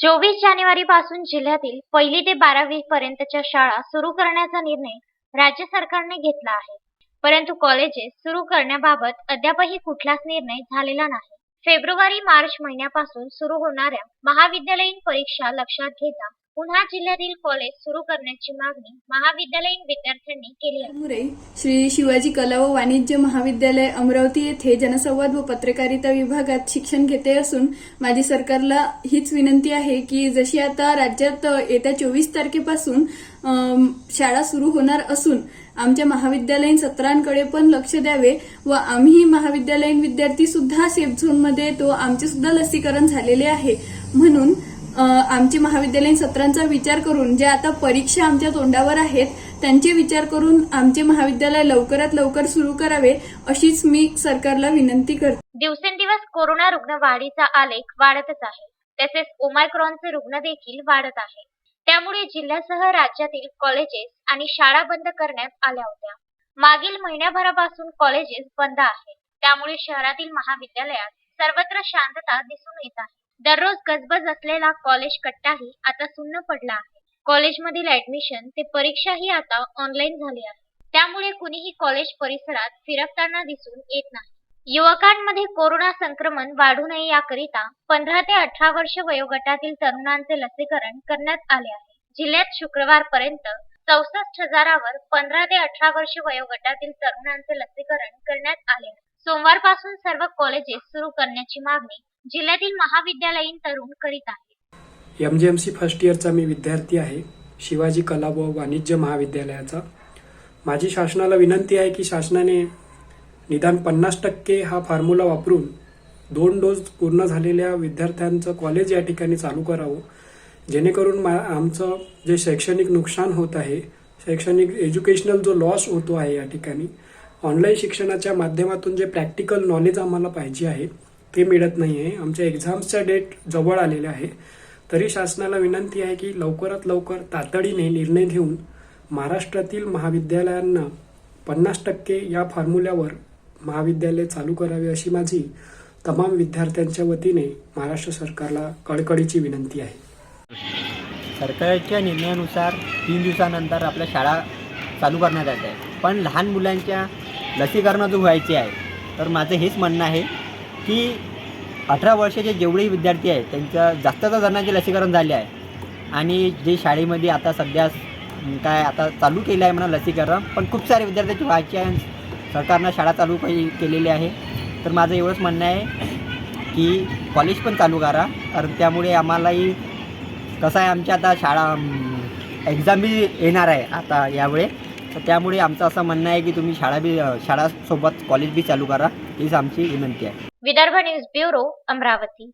चोवीस जानेवारी पासून जिल्ह्यातील पहिली ते बारावी पर्यंतच्या शाळा सुरू करण्याचा निर्णय राज्य सरकारने घेतला आहे. परंतु कॉलेजेस सुरू करण्याबाबत अद्यापही कुठलाच निर्णय झालेला नाही. फेब्रुवारी मार्च महिन्यापासून सुरू होणाऱ्या महाविद्यालयीन परीक्षा लक्षात घेता पुन्हा जिल्ह्यातील कॉलेज सुरू करण्याची मागणी महाविद्यालयीन विद्यार्थ्यांनी केली आहे. श्री शिवाजी कला व वाणिज्य महाविद्यालय अमरावती येथे जनसंवाद व पत्रकारिता विभागात शिक्षण घेते असून माझी सरकारला हीच विनंती आहे की जशी आता राज्यात येत्या चोवीस तारखेपासून शाळा सुरू होणार असून आमच्या महाविद्यालयीन सत्रांकडे पण लक्ष द्यावे व आम्ही महाविद्यालयीन विद्यार्थी सुद्धा सेफ झोनमध्ये तो आमचे सुद्धा लसीकरण झालेले आहे. म्हणून आमचे महाविद्यालयीन सत्रांचा विचार करून जे आता परीक्षा आमच्या तोंडावर आहेत त्यांचे विचार करून आमचे महाविद्यालय लवकरात लवकर सुरू करावे अशीच मी सरकारला विनंती करते. दिवसेंदिवस कोरोना रुग्ण वाढीचा आलेख वाढतच आहे. तसेच ओमायक्रॉनचे रुग्ण देखील वाढत आहे. त्यामुळे जिल्ह्यासह राज्यातील कॉलेजेस आणि शाळा बंद करण्यात आल्या होत्या. मागील महिन्याभरापासून कॉलेजेस बंद आहेत. त्यामुळे शहरातील महाविद्यालयात सर्वत्र शांतता दिसून येत आहे. दररोज गजबज असलेला कॉलेज कट्टाही आता सुन्न पडला आहे. कॉलेजमधील ऍडमिशन ते परीक्षाही आता ऑनलाईन झाली आहे. त्यामुळे कुणीही कॉलेज परिसरात फिरकताना दिसून येत नाही. युवकांमध्ये कोरोना संक्रमण वाढू नये याकरिता पंधरा ते अठरा वर्ष वयोगटातील तरुणांचे लसीकरण करण्यात आले आहे. जिल्ह्यात शुक्रवारपर्यंत चौसष्ट हजारावर पंधरा ते अठरा वर्ष वयोगटातील तरुणांचे लसीकरण करण्यात आले आहे. सोमवारपासून सर्व कॉलेजेस सुरू करण्याची मागणी जिल्ह्यातील महाविद्यालयीन तरुण करीत आहेत. M G M C first इयरचा मी विद्यार्थी आहे. शिवाजी कला व वाणिज्य महाविद्यालयाचा. माझी शासनाला विनंती आहे की शासनाने निदान पन्नास टक्के हा फॉर्म्युला वापरून दोन डोस पूर्ण झालेल्या विद्यार्थ्यांचं कॉलेज या ठिकाणी चालू करावं. जेणेकरून मा आमचं जे शैक्षणिक नुकसान होत आहे शैक्षणिक एज्युकेशनल जो लॉस होतो आहे या ठिकाणी ऑनलाईन शिक्षणाच्या माध्यमातून जे प्रॅक्टिकल नॉलेज आम्हाला पाहिजे आहे ते मिळत नाही आहे आमच्या एक्झाम्सच्या डेट जवळ आलेल्या आहे तरी शासनाला विनंती आहे की लवकरात लवकर तातडीने निर्णय घेऊन महाराष्ट्रातील महाविद्यालयांना पन्नास टक्के या फॉर्म्युल्यावर महाविद्यालय चालू करावे अशी माझी तमाम विद्यार्थ्यांच्या वतीने महाराष्ट्र सरकारला कळकळीची विनंती आहे. सरकारच्या निर्णयानुसार तीन दिवसानंतर आपल्या शाळा चालू करण्यात येत आहे पण लहान मुलांच्या लसीकरण जो व्हायचे आहे. तर माझं हेच म्हणणं आहे की अठरा वर्षाचे जेवढेही विद्यार्थी आहेत त्यांच्या जास्तच्या जणांचे लसीकरण झाले आहे. आणि जे शाळेमध्ये आता सध्या काय आता चालू केलं आहे म्हणा लसीकरण पण खूप सारे विद्यार्थ्यांचे व्हायचे आहे सरकारनं शाळा चालू केलेली आहे. तर माझं एवढंच म्हणणं आहे की कॉलेज पण चालू करा कारण त्यामुळे आम्हालाही कसं आहे आमच्या आता शाळा एक्झामही येणार आहे आता यावेळे. तर त्यामुळे आमचं असं म्हणणं आहे की तुम्ही शाळा बी शाळासोबत कॉलेज बी चालू करा. हीच आमची विनंती आहे. Vidarbha news bureau Amravati.